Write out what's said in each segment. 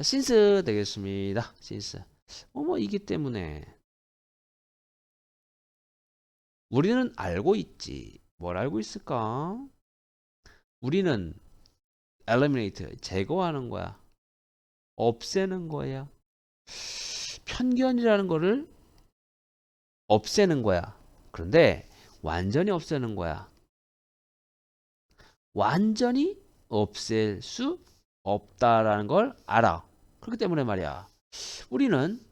자, since 되겠습니다. since. 어머, 이기 때문에. 우리는 알고 있지. 뭘 알고 있을까? 우리는 eliminate, 제거하는 거야. 없애는 거야. 편견이라는 거를 없애는 거야. 그런데 완전히 없애는 거야. 완전히 없앨 수 없다라는 걸 알아. 그렇기 때문에 말이야. 우리는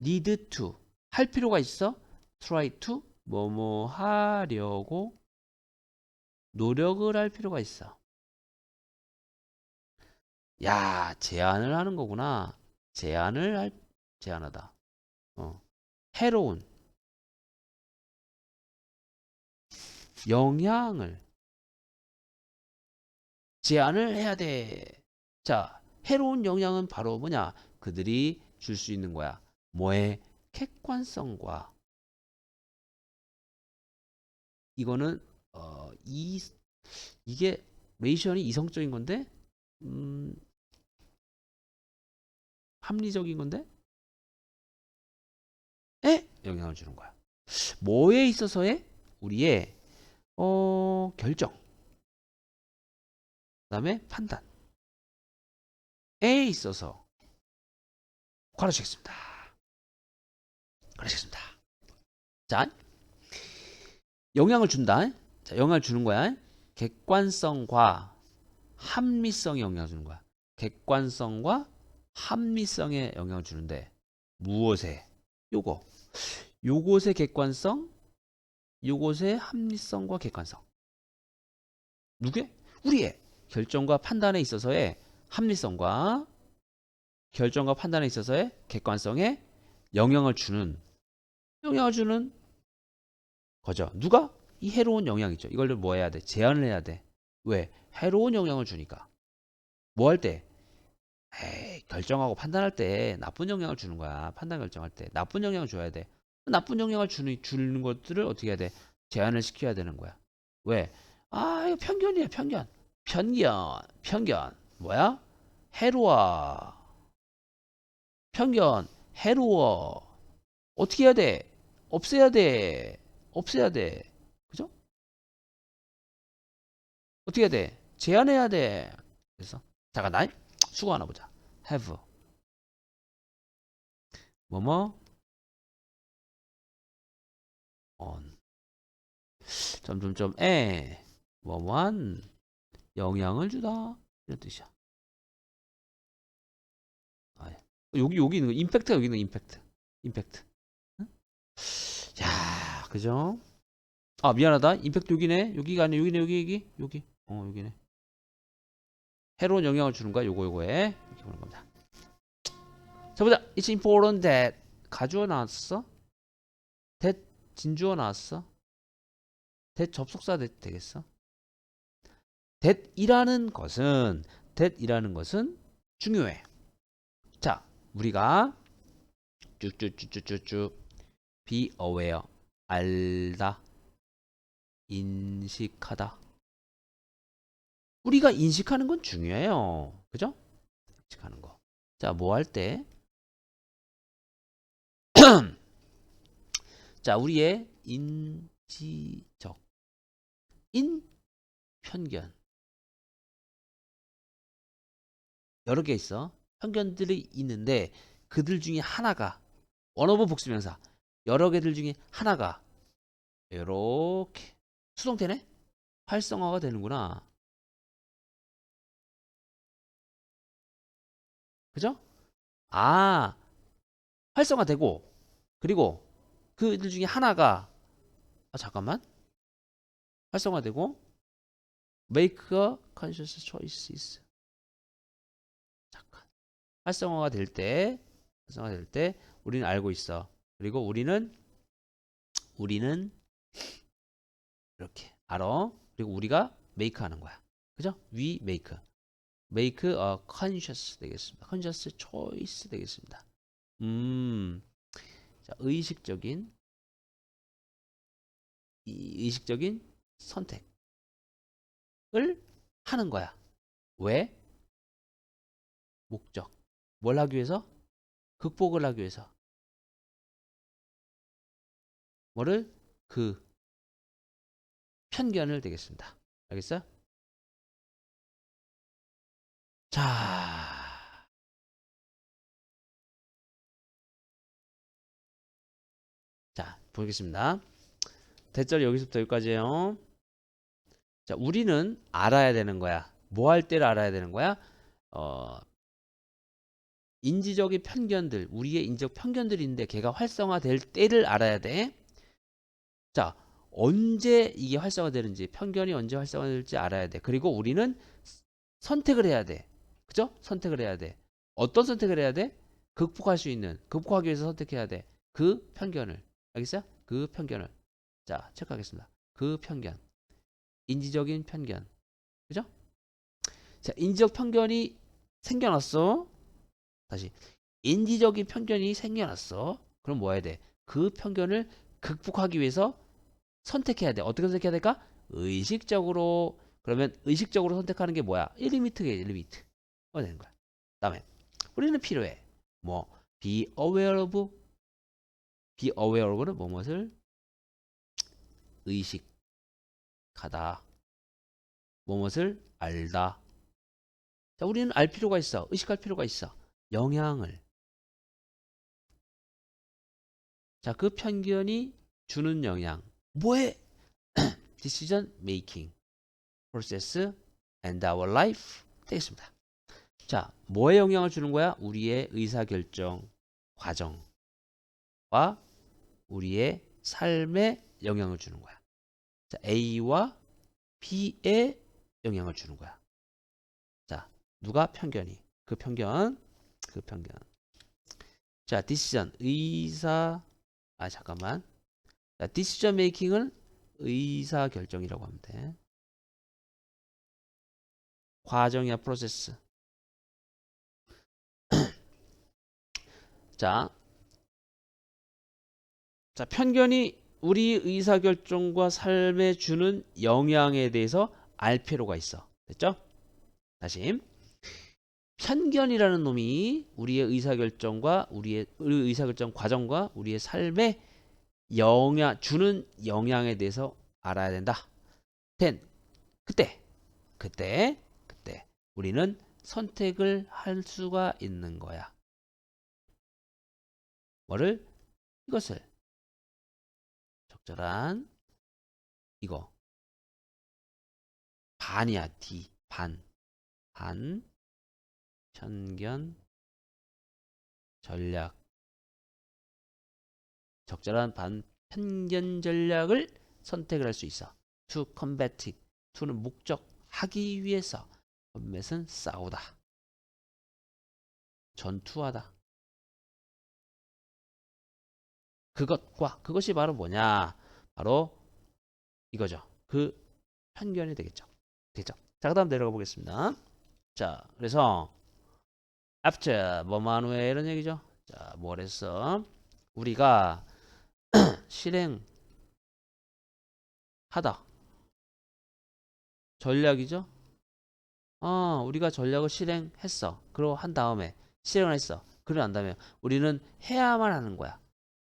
need to 할 필요가 있어. try to 뭐뭐 하려고 노력을 할 필요가 있어. 야, 제안을 하는 거구나. 제안을 할 제안하다. 어. 해로운 영향을 제안을 해야 돼. 자, 해로운 영향은 바로 뭐냐? 그들이 줄 수 있는 거야. 뭐의 객관성과 이거는 어, 이 이게 레이션이 이성적인 건데 음, 합리적인 건데 에 영향을 주는 거야. 뭐에 있어서의 우리의 어, 결정. 그다음에 판단. 에 있어서 가르치겠습니다. 가르치겠습니다. 자, 영향을 준다. 자, 영향을 주는 거야. 객관성과 합리성에 영향을 주는 거야. 객관성과 합리성에 영향을 주는데 무엇에? 요거. 요것의 객관성, 요것의 합리성과 객관성. 누구의? 우리의 결정과 판단에 있어서의 합리성과 결정과 판단에 있어서의 객관성에 영향을 주는 영향을 주는 거죠. 누가? 이 해로운 영향이죠. 이걸 뭐 해야 돼? 제한을 해야 돼. 왜? 해로운 영향을 주니까. 뭐 할 때? 에이, 결정하고 판단할 때 나쁜 영향을 주는 거야. 판단 결정할 때 나쁜 영향을 줘야 돼. 나쁜 영향을 주는 주는 것들을 어떻게 해야 돼? 제한을 시켜야 되는 거야. 왜? 아, 이거 편견이야, 편견. 편견, 편견. 뭐야? 해로워. 편견, 해로워. 어떻게 해야 돼? 없애야 돼. 없애야 돼. 그죠? 어떻게 해야 돼? 제한해야 돼. 그래서 잠깐 나 수거 하나 보자. have 뭐뭐 on 점점점 에 뭐뭐한 영향을 주다 이런 뜻이야. 아, 예. 여기 여기 있는 거 임팩트가 여기 있는 거, 임팩트 임팩트. 응? 야 그죠? 아 미안하다 임팩트 여기네 여기가 아니라 여기네 여기 여기 여기 어 여기네. 해로운 영향을 주는 거야 요거 요거에 이렇게 보는 겁니다. 자 보자. It's important that 가주어 나왔어? that 진주어 나왔어? that 접속사 되, 되겠어? That이라는 것은 that이라는 것은 중요해. 자, 우리가 쭉쭉쭉쭉쭉 be aware 알다 인식하다 우리가 인식하는 건 중요해요. 그죠? 인식하는 거. 자, 뭐 할 때? 자, 우리의 인지적 인 편견 여러 개 있어. 편견들이 있는데 그들 중에 하나가 원어브 복수명사 여러 개들 중에 하나가 이렇게 수동태네? 활성화가 되는구나. 그죠? 아, 활성화되고 그리고 그들 중에 하나가 아 잠깐만 활성화되고 make a conscious choices 잠깐 활성화가 될 때 활성화가 될때 우리는 알고 있어 그리고 우리는 우리는 이렇게 알아 그리고 우리가 make 하는 거야 그죠? we make make a conscious 되겠습니다 conscious choice 되겠습니다 음 자, 의식적인 이 의식적인 선택을 하는 거야. 왜? 목적. 뭘 하기 위해서? 극복을 하기 위해서. 뭐를? 그 편견을 되겠습니다. 알겠어요? 자. 자, 보겠습니다. 대절 여기서부터 여기까지예요. 자, 우리는 알아야 되는 거야. 뭐 할 때를 알아야 되는 거야? 어, 인지적인 편견들, 우리의 인지적 편견들이 있는데 걔가 활성화될 때를 알아야 돼. 자, 언제 이게 활성화되는지, 편견이 언제 활성화될지 알아야 돼. 그리고 우리는 선택을 해야 돼. 그죠? 선택을 해야 돼. 어떤 선택을 해야 돼? 극복할 수 있는, 극복하기 위해서 선택해야 돼. 그 편견을. 알겠어요? 그 편견을. 자, 체크하겠습니다. 그 편견. 인지적인 편견. 그죠? 자, 인지적 편견이 생겨났어. 다시. 인지적인 편견이 생겨났어. 그럼 뭐 해야 돼? 그 편견을 극복하기 위해서 선택해야 돼. 어떻게 선택해야 될까? 의식적으로. 그러면 의식적으로 선택하는 게 뭐야? 1리미트게 1리미트. 어 되는 거야. 다음에 우리는 필요해. 뭐 be aware of be aware of는 무엇을 의식하다. 무엇을 알다. 자, 우리는 알 필요가 있어. 의식할 필요가 있어. 영향을. 자, 그 편견이 주는 영향. 뭐에? decision making process and our life 되겠습니다. 자, 뭐에 영향을 주는 거야? 우리의 의사결정 과정과 우리의 삶에 영향을 주는 거야. 자, A와 B에 영향을 주는 거야. 자, 누가 편견이? 그 편견, 그 편견. 자, decision 의사 아 잠깐만. 자, decision making은 의사 결정이라고 하면 돼. 과정이야 프로세스. 자, 자 편견이 우리 의사 결정과 삶에 주는 영향에 대해서 알 필요가 있어. 됐죠? 다시. 편견이라는 놈이 우리의 의사결정과 우리의 의사결정 과정과 우리의 삶에 영향 주는 영향에 대해서 알아야 된다. then 그때 그때 그때 우리는 선택을 할 수가 있는 거야. 뭐를? 이것을. 적절한 이거. 반이야 D. 반. 반 편견 전략 적절한 반 편견 전략을 선택을 할 수 있어. to combat to는 목적 하기 위해서 combat은 싸우다. 전투하다. 그것과 그것이 바로 뭐냐? 바로 이거죠. 그 편견이 되겠죠. 되죠. 자, 그다음 내려가 보겠습니다. 자, 그래서 after 뭐만 후에 이런 얘기죠. 자, 뭘 했어? 우리가 실행하다. 전략이죠. 어, 우리가 전략을 실행했어. 그리고 한 다음에 실행을 했어. 그러고 난 다음에 우리는 해야만 하는 거야.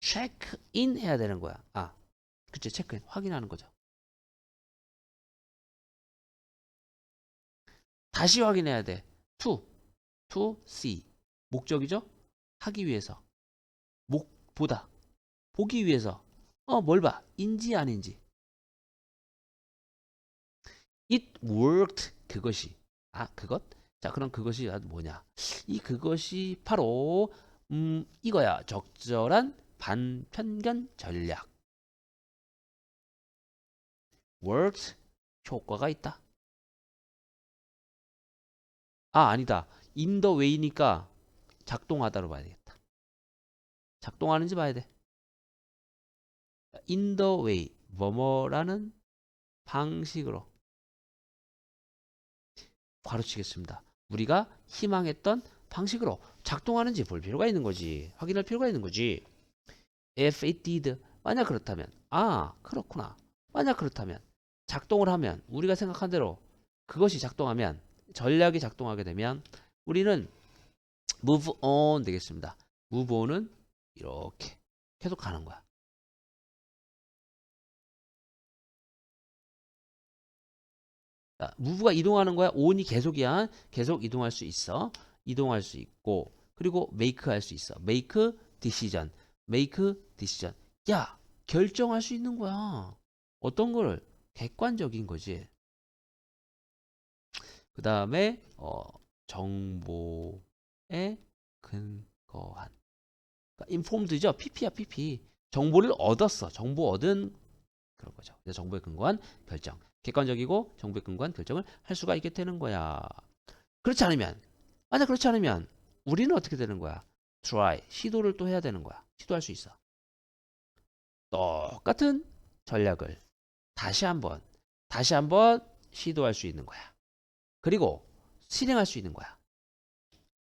체크인 해야 되는 거야. 아, 그치 체크인 확인하는 거죠. 다시 확인해야 돼. to, to see. 목적이죠? 하기 위해서. 목, 보다. 보기 위해서. 어, 뭘 봐? 인지 아닌지. It worked. 그것이. 아, 그것? 자, 그럼 그것이 뭐냐? 이 그것이 바로 음, 이거야. 적절한 반편견 전략. worked. 효과가 있다. 아, 아니다. The way니까 작동하다로 봐야 되겠다. 작동하는지 봐야 돼. the way, 뭐뭐라는 방식으로 가르치겠습니다. 우리가 희망했던 방식으로 작동하는지 볼 필요가 있는 거지. 확인할 필요가 있는 거지. if it did, 만약 그렇다면, 아, 그렇구나. 만약 그렇다면, 작동을 하면, 우리가 생각한 대로 그것이 작동하면 전략이 작동하게 되면 우리는 move on 되겠습니다. move on은 이렇게 계속 가는 거야. 자, move가 이동하는 거야. on이 계속이야. 계속 이동할 수 있어. 이동할 수 있고 그리고 make 할 수 있어. make decision. make decision. 야, 결정할 수 있는 거야. 어떤 거를 객관적인 거지. 그 다음에 어, 정보에 근거한. 그러니까 informed죠. pp야 pp. 정보를 얻었어. 정보 얻은 그런 거죠. 정보에 근거한 결정. 객관적이고 정보에 근거한 결정을 할 수가 있게 되는 거야. 그렇지 않으면 만약 그렇지 않으면 우리는 어떻게 되는 거야? try 시도를 또 해야 되는 거야. 시도할 수 있어. 똑같은 전략을 다시 한번 다시 한번 시도할 수 있는 거야. 그리고 실행할 수 있는 거야.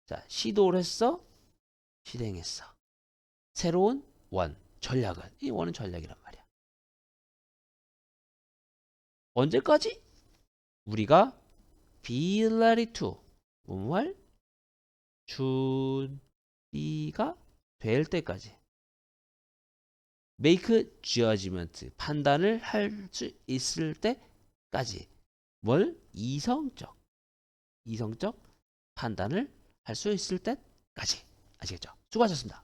자, 시도를 했어. 실행했어. 새로운 원 전략은 이 원은 전략이란 말이야. 언제까지? 우리가 ready to 뭐할 준비가 될 때까지 make judgment 판단을 할 수 있을 때까지 뭘 이성적 이성적 판단을 할 수 있을 때까지 아시겠죠? 수고하셨습니다.